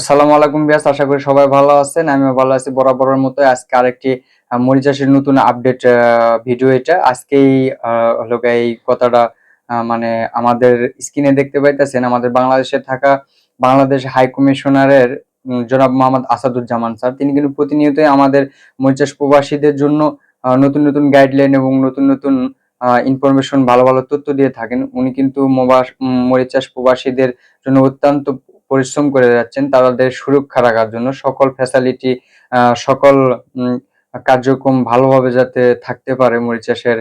আসসালামু আলাইকুম বিয়াস আশা করি সবাই ভালো আছেন। আমিও ভালো আছি বরাবরের মতো আজকে আরেকটি আহ, মরিচ চাষের নতুন আপডেট ভিডিও এটা। আজকেই হলো এই কথাটা মানে আমাদের স্ক্রিনে দেখতে পাইতেছেন আমাদের বাংলাদেশে থাকা বাংলাদেশ হাই কমিশনারের জনাব মোহাম্মদ আসাদুজ্জামান স্যার। তিনি কিন্তু প্রতিনিয়তই আমাদের মরিচাষ প্রবাসীদের জন্য নতুন নতুন গাইডলাইন এবং নতুন নতুন ইনফরমেশন ভালো ভালো তথ্য দিয়ে থাকেন। উনি কিন্তু মোবাস- উম, মরিচ চাষ প্রবাসীদের জন্য অত্যন্ত পরিশ্রম করে যাচ্ছেন তাদের সুরক্ষা রাখার জন্য। সকল ফ্যাসিলিটি সকল কার্যক্রম ভালোভাবে যাতে থাকতে পারে মরিচাষের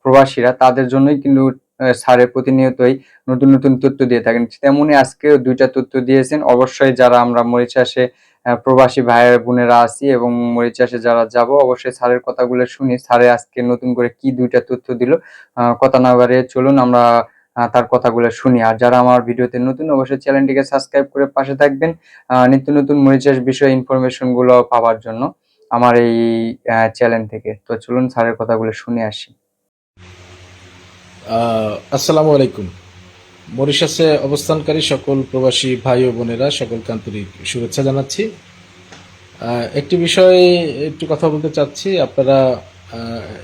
প্রবাসীরা তাদের জন্যই কিন্তু আহ, স্যারের প্রতিনিয়তই নতুন নতুন তথ্য দিয়ে থাকেন। তেমনি আজকেও দুইটা তথ্য দিয়েছেন। অবশ্যই যারা আমরা মরিচাষে প্রবাসী ভাই বোনেরা আছি এবং মরিচাষে যারা যাব অবশ্যই স্যারের কথাগুলো শুনি স্যারে আজকে নতুন করে কি দুইটা তথ্য দিল কথা না বাড়িয়ে চলুন আমরা তার কথাগুলো শুনি। আর যারা আমার ভিডিওতে নতুন, অবশ্যই চ্যানেলটিকে সাবস্ক্রাইব করে পাশে থাকবেন নিত্য নতুন মরিচাষ বিষয়ে ইনফরমেশনগুলো পাওয়ার জন্য আমার এই চ্যানেল থেকে। তো চলুন স্যারের কথাগুলো শুনে আসি। আসসালামু আলাইকুম। মরিশাসে অবস্থানকারী সকল প্রবাসী ভাই ও বোনেরা সকলকে আন্তরিক শুভেচ্ছা জানাচ্ছি। একটি বিষয়ে একটু কথা বলতে চাচ্ছি। আপনারা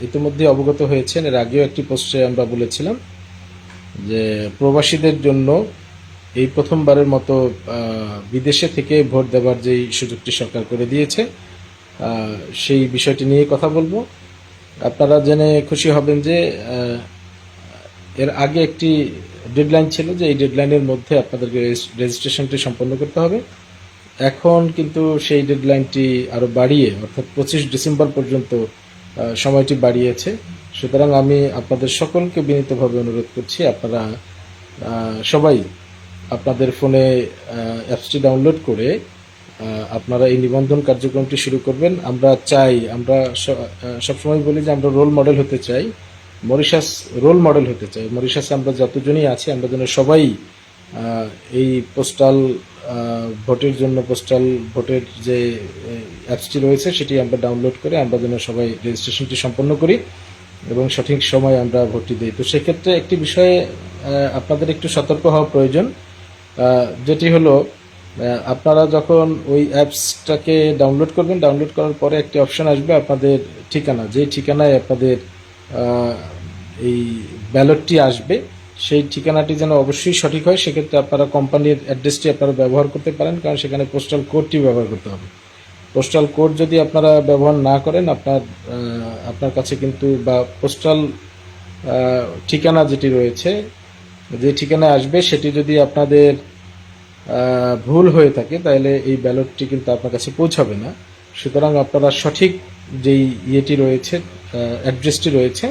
ইতিমধ্যে অবগত হয়েছেন। এর আগেও একটি পোস্টে আমরা বলেছিলাম। যে প্রবাসীদের জন্য এই প্রথমবারের মতো বিদেশে থেকে ভোট দেওয়ার যেই সুযোগটি সরকার করে দিয়েছে সেই বিষয়টি নিয়ে কথা বলব। আপনারা জেনে খুশি হবেন যে এর আগে একটি ডেডলাইন ছিল যে এই ডেডলাইনের মধ্যে আপনাদেরকে রেজিস- রেজিস্ট্রেশনটি সম্পন্ন করতে হবে। এখন কিন্তু সেই ডেডলাইনটি আরও বাড়িয়ে, অর্থাৎ পঁচিশ ডিসেম্বর পর্যন্ত সময়টি বাড়িয়েছে। সুতরাং আমি আপনাদের সকলকে বিনীতভাবে অনুরোধ করছি, আপনারা সবাই আপনাদের ফোনে অ্যাপসটি ডাউনলোড করে আপনারা এই নিবন্ধন কার্যক্রমটি শুরু করবেন। আমরা চাই, আমরা সবসময় বলি যে আমরা রোল মডেল হতে চাই, মরিশাস রোল মডেল হতে চাই। মরিশাসে আমরা যতজনই আছি, আমরা যেন সবাই এই পোস্টাল ভোটের জন্য পোস্টাল ভোটের যে অ্যাপসটি রয়েছে, সেটি আমরা ডাউনলোড করে আমরা যেন সবাই রেজিস্ট্রেশনটি সম্পন্ন করি। এবং সঠিক সময় আমরা ভর্তি দিই। তো সেক্ষেত্রে একটি বিষয়ে আপনাদের একটু সতর্ক হওয়া প্রয়োজন। যেটি হলো আপনারা যখন ওই অ্যাপসটাকে ডাউনলোড করবেন, ডাউনলোড করার পরে একটি অপশন আসবে আপনাদের ঠিকানা। যে ঠিকানায় আপনাদের এই ব্যালটটি আসবে, সেই ঠিকানাটি যেন অবশ্যই সঠিক হয়, সেক্ষেত্রে আপনারা কোম্পানির অ্যাড্রেসটি আপনারা ব্যবহার করতে পারেন, কারণ সেখানে পোস্টাল কোডটি ব্যবহার করতে হবে। পোস্টাল কোড যদি আপনারা ব্যবহার না করেন, আপনার আপনার কাছে কিন্তু বা পোস্টাল ঠিকানা যেটি রয়েছে, যে ঠিকানায় আসবে সেটি যদি আপনাদের ভুল হয়ে থাকে, তাহলে এই ব্যালটটি কিন্তু আপনার কাছে পৌঁছাবে না। সুতরাং আপনারা সঠিক যেই ইয়েটি রয়েছে অ্যাড্রেসটি রয়েছে,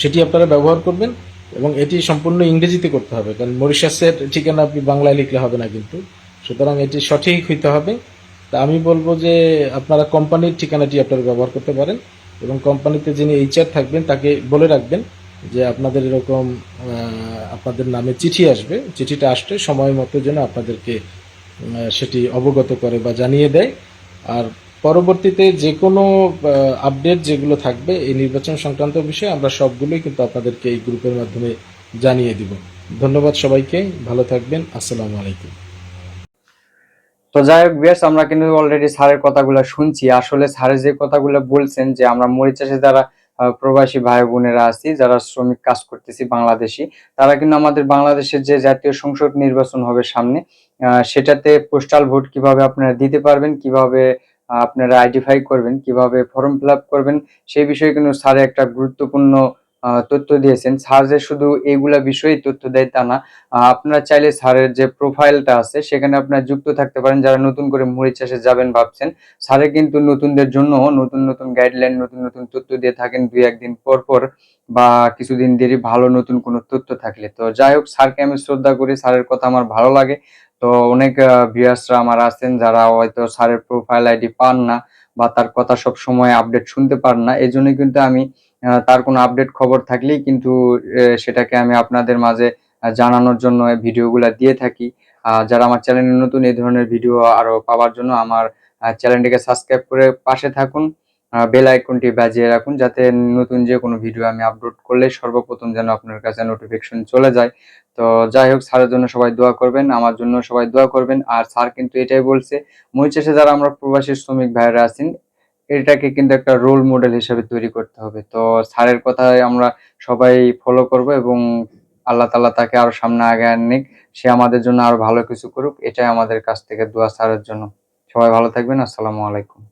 সেটি আপনারা ব্যবহার করবেন এবং এটি সম্পূর্ণ ইংরেজিতে করতে হবে। কারণ মরিশাসের ঠিকানা আপনি বাংলায় লিখলে হবে না কিন্তু। সুতরাং এটি সঠিক হইতে হবে। তা আমি বলব যে আপনারা কোম্পানির ঠিকানাটি আপনারা ব্যবহার করতে পারেন এবং কোম্পানিতে যিনি এইচআর থাকবেন তাকে বলে রাখবেন যে আপনাদের এরকম আপনাদের নামে চিঠি আসবে। চিঠিটা আসলে সময় মতো যেন আপনাদেরকে সেটি অবগত করে বা জানিয়ে দেয়। আর পরবর্তীতে যে কোনো আপডেট যেগুলো থাকবে এই নির্বাচন সংক্রান্ত বিষয়ে আমরা সবগুলোই কিন্তু আপনাদেরকে এই গ্রুপের মাধ্যমে জানিয়ে দিব। ধন্যবাদ সবাইকে। ভালো থাকবেন। আসসালামু আলাইকুম। তো যাই হোক বেশ আমরা কিন্তু অলরেডি স্যারের কথাগুলো শুনছি। আসলে স্যারের যে কথাগুলো বলছেন যে আমরা মরিচাষে যারা প্রবাসী ভাই বোনেরা আছি, যারা শ্রমিক কাজ করতেছি বাংলাদেশি, তারা কিন্তু আমাদের বাংলাদেশের যে জাতীয় সংসদ নির্বাচন হবে সামনে সেটাতে পোস্টাল ভোট কীভাবে আপনারা দিতে পারবেন, কীভাবে আপনারা আইডেন্টিফাই করবেন, কীভাবে ফর্ম ফিল করবেন, সেই বিষয়ে কিন্তু স্যারে একটা গুরুত্বপূর্ণ তথ্য দিয়েছেন। স্যার যে শুধু এইগুলা বিষয়ে তথ্য দেয় তা না আপনারা চাইলে স্যারের যে প্রোফাইলটা আছে, সেখানে আপনারা যুক্ত থাকতে পারেন। যারা নতুন করে মুড়ি চাষে যাবেন ভাবছেন, স্যারে কিন্তু নতুনদের জন্য নতুন নতুন গাইডলাইন নতুন নতুন তথ্য দিয়ে থাকেন দুই একদিন পর পর বা কিছুদিন দেরি ভালো নতুন কোনো তথ্য থাকলে। তো যাই হোক, স্যারকে আমি শ্রদ্ধা করি, স্যারের কথা আমার ভালো লাগে। তো অনেক ভিউয়ার্সরা আমার আছেন যারা হয়তো স্যারের প্রোফাইল আইডি পান না বা তার কথা সব সময় আপডেট শুনতে পারেন না। এই কিন্তু আমি তার কোনো আপডেট খবর থাকলেই কিন্তু সেটাকে আমি আপনাদের মাঝে জানানোর জন্য ভিডিওগুলো দিয়ে থাকি। যারা আমার চ্যানেলে নতুন, এই ধরনের ভিডিও আরও পাওয়ার জন্য আমার চ্যানেলটিকে সাবস্ক্রাইব করে পাশে থাকুন। বেল আইকনটি বাজিয়ে রাখুন যাতে নতুন যে কোনো ভিডিও আমি আপলোড করলে সর্বপ্রথম যেন আপনার কাছে নোটিফিকেশন চলে যায়। তো যাই হোক, স্যারের জন্য সবাই দোয়া করবেন, আমার জন্য সবাই দোয়া করবেন। আর স্যার কিন্তু এটাই বলছে মরিচাষে যারা আমরা প্রবাসী শ্রমিক ভাইরা আছেন এটাকে কিন্তু একটা রোল মডেল হিসেবে তৈরি করতে হবে। তো স্যারের কথায় আমরা সবাই ফলো করব এবং আল্লাহ তালা তাকে আরও সামনে আগে নিক। সে আমাদের জন্য আরও ভালো কিছু করুক, এটাই আমাদের কাছ থেকে দোয়া স্যারের জন্য। সবাই ভালো থাকবেন, আসসালামু আলাইকুম।